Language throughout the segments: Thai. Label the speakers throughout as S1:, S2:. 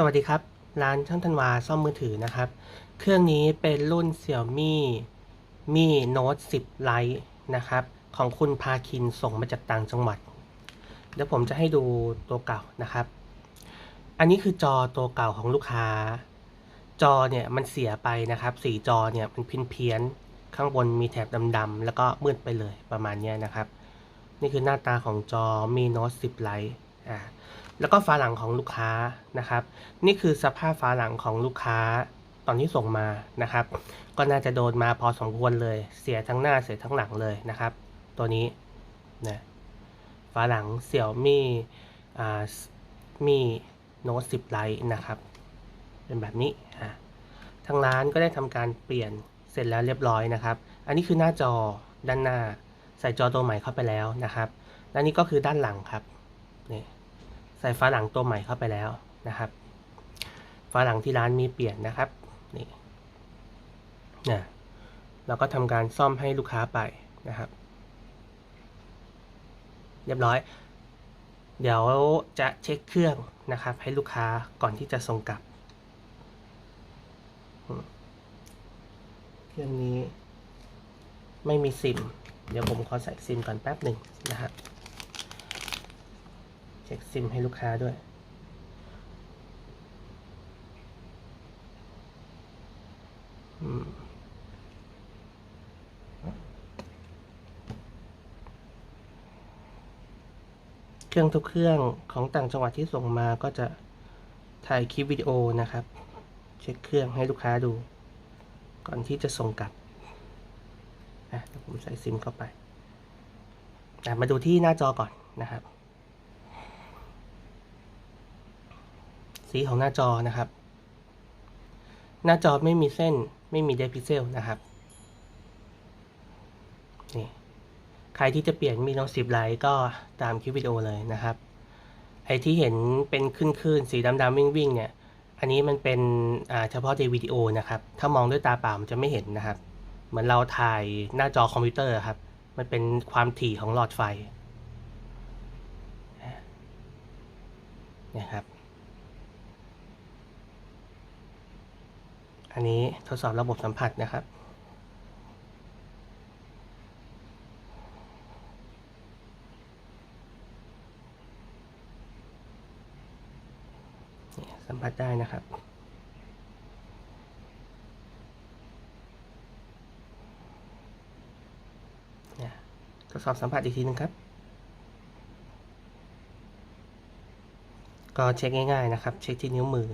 S1: สวัสดีครับ ร้านช่างธันวาซ่อมมือถือนะครับ เครื่องนี้เป็นรุ่น Xiaomi Mi Note 10 Lite นะครับ ของคุณพาคินส่งมาจากต่างจังหวัด เดี๋ยวผมจะให้ดูตัวเก่านะครับ อันนี้คือจอตัวเก่าของลูกค้า จอเนี่ยมันเสียไปนะครับ สีจอเนี่ยมันพี้ยนเพี้ยนข้างบนมีแถบดำๆแล้วก็มืดไปเลยประมาณนี้นะครับ นี่คือหน้าตาของจอ Mi Note 10 Lite อ่า แล้วก็ฝาหลังของลูกค้านะครับ นี่คือสภาพฝาหลังของลูกค้าตอนที่ส่งมานะครับ ก็น่าจะโดนมาพอสมควรเลย เสียทั้งหน้าเสียทั้งหลังเลยนะครับ ตัวนี้นะฝาหลังเสี่ยวมี่อ่ามีโน้ต10ไลท์นะครับ เป็นแบบนี้อะทางร้านก็ได้ทำการเปลี่ยนเสร็จแล้วเรียบร้อยนะครับ อันนี้คือหน้าจอด้านหน้า ใส่จอตัวใหม่เข้าไปแล้วนะครับ และนี่ก็คือด้านหลังครับนี่ ใส่ฝาหลังตัวใหม่เข้าไปแล้วนะครับฝาหลังที่ร้านมีเปลี่ยนนะครับนี่นะเราก็ทำการซ่อมให้ลูกค้าไปนะครับ เรียบร้อย เดี๋ยวจะเช็คเครื่องนะครับ ให้ลูกค้าก่อนที่จะส่งกลับ เครื่องนี้ไม่มีซิม เดี๋ยวผมขอใส่ซิมก่อนแป๊บหนึ่งนะครับ เช็คซิมให้ลูกค้าด้วย อืมเครื่องทุกเครื่องของต่างจังหวัดที่ส่งมาก็จะถ่ายคลิปวิดีโอนะครับ เช็คเครื่องให้ลูกค้าดู ก่อนที่จะส่งกลับนะผมใส่ซิมเข้าไปอ่มาดูที่หน้าจอก่อนนะครับ สีของหน้าจอนะครับ หน้าจอไม่มีเส้นไม่มีเดพิเซลนะครับนี่ใครที่จะเปลี่ยนมีโนสิบไลท์ก็ตามคลิปวิดีโอเลยนะครับ ไอที่เห็นเป็นขึ้นๆสีดำๆวิ่งๆเนี่ยอันนี้มันเป็นเฉพาะในวิดีโอนะครับ ถ้ามองด้วยตาเปล่ามันจะไม่เห็นนะครับ เหมือนเราถ่ายหน้าจอคอมพิวเตอร์ครับ มันเป็นความถี่ของหลอดไฟนี่ยครับ อันนี้ทดสอบระบบสัมผัสนะครับ สัมผัสได้นะครับทดสอบสัมผัสอีกทีหนึงครับ ก็เช็คง่ายๆนะครับ เช็คที่นิ้วมือ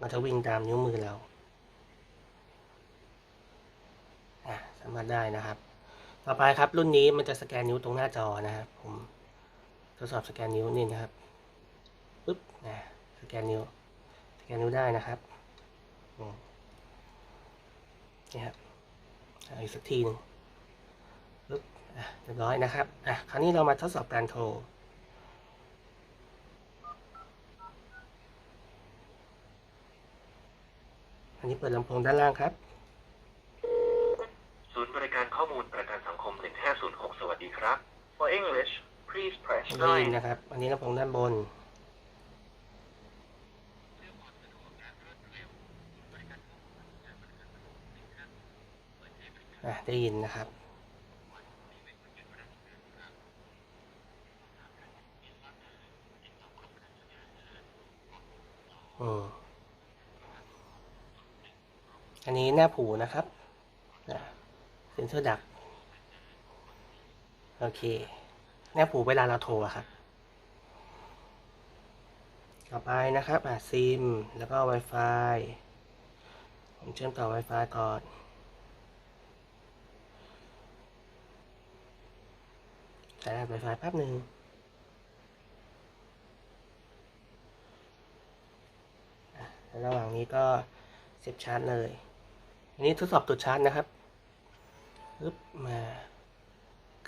S1: มันจะวิ่งตามนิ้วมือเราอะ สามารถได้นะครับ ต่อไปครับรุ่นนี้มันจะสแกนนิ้วตรงหน้าจอนะครับ ผมทดสอบสแกนนิ้วนี่นะครับปึ๊บนะสแกนนิ้วสแกนนิ้วได้นะครับนี่ครับอีกสักทีหนึ่งปึ๊บอะเรียบร้อยนะครับอะคราวนี้เรามาทดสอบการโทรอันนี้เปิดลำโพงด้านล่างครับ
S2: ศูนย์บริการข้อมูลประกันสังคม 1506สวัสดีครับ For English please press
S1: ได้ยิน
S2: 9
S1: นะครับ อันนี้ลำโพงด้านบน อะ ได้ยินนะครับอืมอันนี้หน้าผูนะครับนะเซ็นเซอร์ดัก โอเคแนบหูเวลาเราโทรครับ ต่อไปนะครับอะซิม แล้วก็ Wi-Fi ผมเชื่อมต่อ Wi-Fi ก่อนใช้รหัส Wi-Fi แป๊บหนึ่งแล้วระหว่างนี้ก็เสียบชาร์จเลย อันนี้ทดสอบตัวชาร์จนะครับปึ๊บมา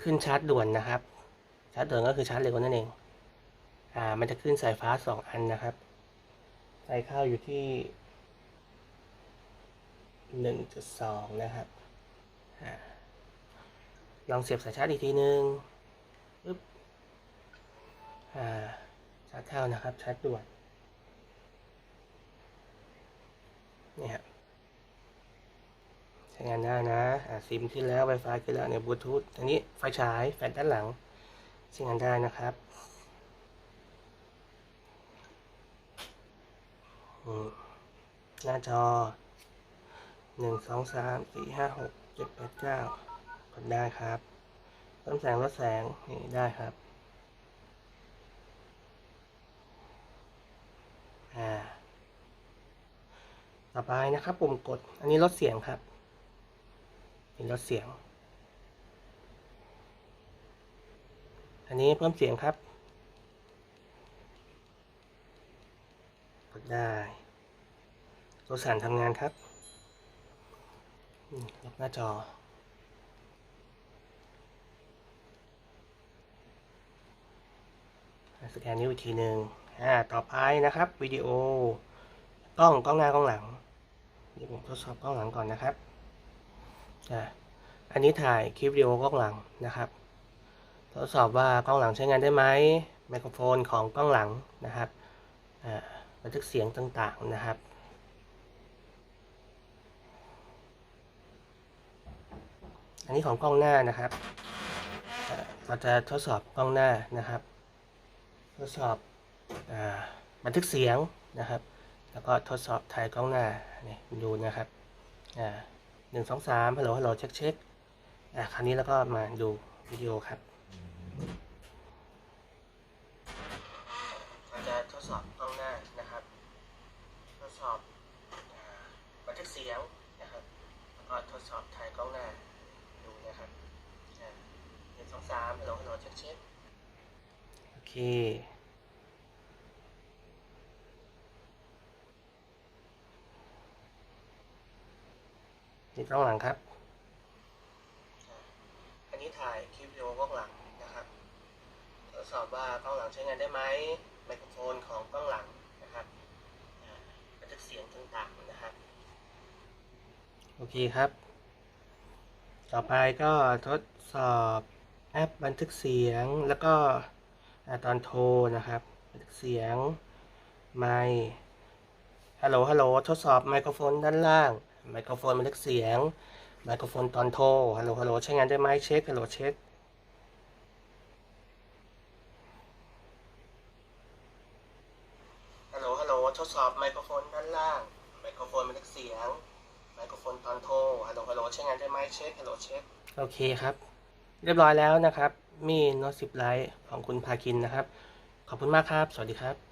S1: ขึ้นชาร์จด่วนนะครับ ชาร์จด่วนก็คือชาร์จเร็วนั่นเอง อ่า มันจะขึ้นสายฟ้าสองอันนะครับ สายเข้าอยู่ที่หนึ่งจุดสองนะครับอลองเสียบสายชาร์จอีกทีหนึ่งปึ๊บ อ่า ชาร์จเข้านะครับ ชาร์จด่วน นี่ครับ ช้งานได้นะอ่าซิมขึ้นแล้ว Wi-Fi ขึ้นแล้วเนี่ยบลูทูธอันนี้ไฟฉายแฟลชด้านหลังใช้งานได้นะครับหน้าจอหนึ่งสองสามสี่ห้าหกเจ็ดแปดเก้ากดได้ครับเพิ่มแสงลดแสงนี่ได้ครับอ่าต่อไปนะครับ ปุ่มกดอันนี้ลดเสียงครับ นี่ลดเสียง อันนี้เพิ่มเสียงครับ กดได้ตัวสั่นทำงานครับลบหน้าจอสแกนนิ้วอีกทีหนึ่งอ่า ต่อไปนะครับ วิดีโอกล้องกล้องหน้ากล้องหลังเดี๋ยวผมทดสอบกล้องหลังก่อนนะครับ อันนี้ถ่ายคลิปวิดีโอกล้องหลังนะครับทดสอบว่ากล้องหลังใช้งานได้ไหมไมโครโฟนของกล้องหลังนะครับบันทึกเสียงต่างๆนะครับอันนี้ของกล้องหน้านะครับ เราจะทดสอบกล้องหน้านะครับ ทดสอบอบันทึกเสียงนะครับ แล้วก็ทดสอบถ่ายกล้องหน้านี่ดูนะครับอ่า นึ่งสองสามฮัลโหลฮัลโหลเช็คเช็คอ่าคราวนี้แล้วก็มาดูวิดีโอครับเราจะทดสอบกล้องหน้านะครับ ทดสอบอาบันทึกเสียงนะครับแล้วก็ทดสอบถ่ายกล้องหน้าดูนะครับอ่าหนึ่งสองสามฮัลโหลฮัลโหลเช็คเช็คโอเค นี่กล้องหลังครับ อันนี้ถ่ายคลิปวิดีโอกล้องหลังนะครับทดสอบว่ากล้องหลังใช้งานได้ไหมไมโครโฟนของกล้องหลังนะครับอ่าบันทึกเสียงต่างๆนะครับ โอเคครับ ต่อไปก็ทดสอบแอปบันทึกเสียงแล้วก็อ่าตอนโทรนะครับ บันทึกเสียงไมค์ฮัลโหลฮัลโหลทดสอบไมโครโฟนด้านล่าง ไมโครโฟนบันทึกเสียง ไมโครโฟนตอนโทร ฮัลโหลฮัลโหลใช้งานได้ไหมเช็ค ฮัลโหลเช็คฮัลโหลฮัลโหลทดสอบไมโครโฟนด้านล่าง ไมโครโฟนบันทึกเสียง ไมโครโฟนตอนโทร ฮัลโหลฮัลโหลใช้งานได้ไหมเช็ค ฮัลโหลเช็ค โอเคครับ เรียบร้อยแล้วนะครับ มีโน้ตสิบไลท์ของคุณพาคินนะครับ ขอบคุณมากครับ สวัสดีครับ